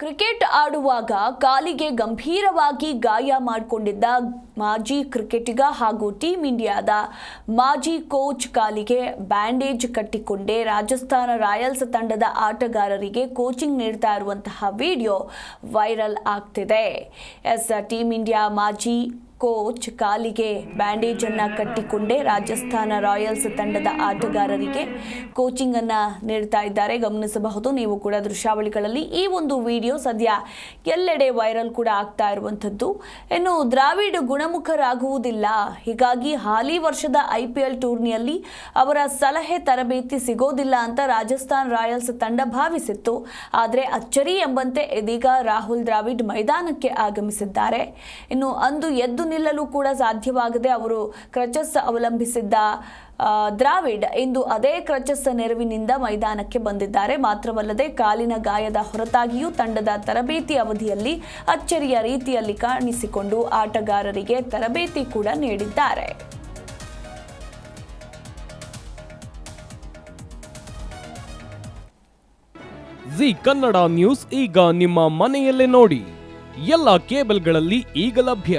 Cricket ಆಡುವಾಗ ಕಾಲಿಗೆ ಗಂಭೀರವಾಗಿ ಗಾಯ ಮಾಡಿಕೊಂಡಿದ್ದ ಮಾಜಿ ಕ್ರಿಕೆಟಿಗ ಹಾಗೂ ಟೀಂ ಇಂಡಿಯಾದ ಮಾಜಿ ಕೋಚ್ ಕಾಲಿಗೆ ಬ್ಯಾಂಡೇಜ್ ಕಟ್ಟಿಕೊಂಡೇ ರಾಜಸ್ಥಾನ ರಾಯಲ್ಸ್ ತಂಡದ ಆಟಗಾರರಿಗೆ ಕೋಚಿಂಗ್ ನೀಡ್ತಾ ಇರುವಂತಹ ವಿಡಿಯೋ ವೈರಲ್ ಆಗ್ತಿದೆ. ಎಸ್ ಟೀಮ್ ಇಂಡಿಯಾ ಮಾಜಿ ಕೋಚ್ ಕಾಲಿಗೆ ಬ್ಯಾಂಡೇಜ್ ಅನ್ನ ಕಟ್ಟಿಕೊಂಡೇ ರಾಜಸ್ಥಾನ ರಾಯಲ್ಸ್ ತಂಡದ ಆಟಗಾರರಿಗೆ ಕೋಚಿಂಗ್ ಅನ್ನ ನೀಡ್ತಾ ಇದ್ದಾರೆ. ಗಮನಿಸಬಹುದು, ನೀವು ಕೂಡ ದೃಶ್ಯಾವಳಿಗಳಲ್ಲಿ ಈ ಒಂದು ವಿಡಿಯೋ ಸದ್ಯ ಎಲ್ಲೆಡೆ ವೈರಲ್ ಕೂಡ ಆಗ್ತಾ ಇರುವಂಥದ್ದು. ಇನ್ನು ದ್ರಾವಿಡ್ ಗುಣಮುಖರಾಗುವುದಿಲ್ಲ. ಹೀಗಾಗಿ ಹಾಲಿ ವರ್ಷದ ಐ ಪಿ ಎಲ್ ಟೂರ್ನಿಯಲ್ಲಿ ಅವರ ಸಲಹೆ ತರಬೇತಿ ಸಿಗೋದಿಲ್ಲ ಅಂತ ರಾಜಸ್ಥಾನ್ ರಾಯಲ್ಸ್ ತಂಡ ಭಾವಿಸಿತ್ತು. ಆದರೆ ಅಚ್ಚರಿ ಎಂಬಂತೆ ಇದೀಗ ರಾಹುಲ್ ದ್ರಾವಿಡ್ ಮೈದಾನಕ್ಕೆ ಆಗಮಿಸಿದ್ದಾರೆ. ಇನ್ನು ಅಂದು ಎದ್ದು ನಿಲ್ಲಲು ಕೂಡ ಸಾಧ್ಯವಾಗದೆ ಅವರು ಕ್ರಚಸ್ ಅವಲಂಬಿಸಿದ್ದ ದ್ರಾವಿಡ್ ಇಂದು ಅದೇ ಕ್ರಚಸ್ ನೆರವಿನಿಂದ ಮೈದಾನಕ್ಕೆ ಬಂದಿದ್ದಾರೆ. ಮಾತ್ರವಲ್ಲದೆ ಕಾಲಿನ ಗಾಯದ ಹೊರತಾಗಿಯೂ ತಂಡದ ತರಬೇತಿ ಅವಧಿಯಲ್ಲಿ ಅಚ್ಚರಿಯ ರೀತಿಯಲ್ಲಿ ಕಾಣಿಸಿಕೊಂಡು ಆಟಗಾರರಿಗೆ ತರಬೇತಿ ಕೂಡ ನೀಡಿದ್ದಾರೆ. ಜಿ ಕನ್ನಡ ನ್ಯೂಸ್ ಈಗ ನಿಮ್ಮ ಮನೆಯಲ್ಲೇ ನೋಡಿ. ಎಲ್ಲ ಕೇಬಲ್ಗಳಲ್ಲಿ ಈಗ ಲಭ್ಯ.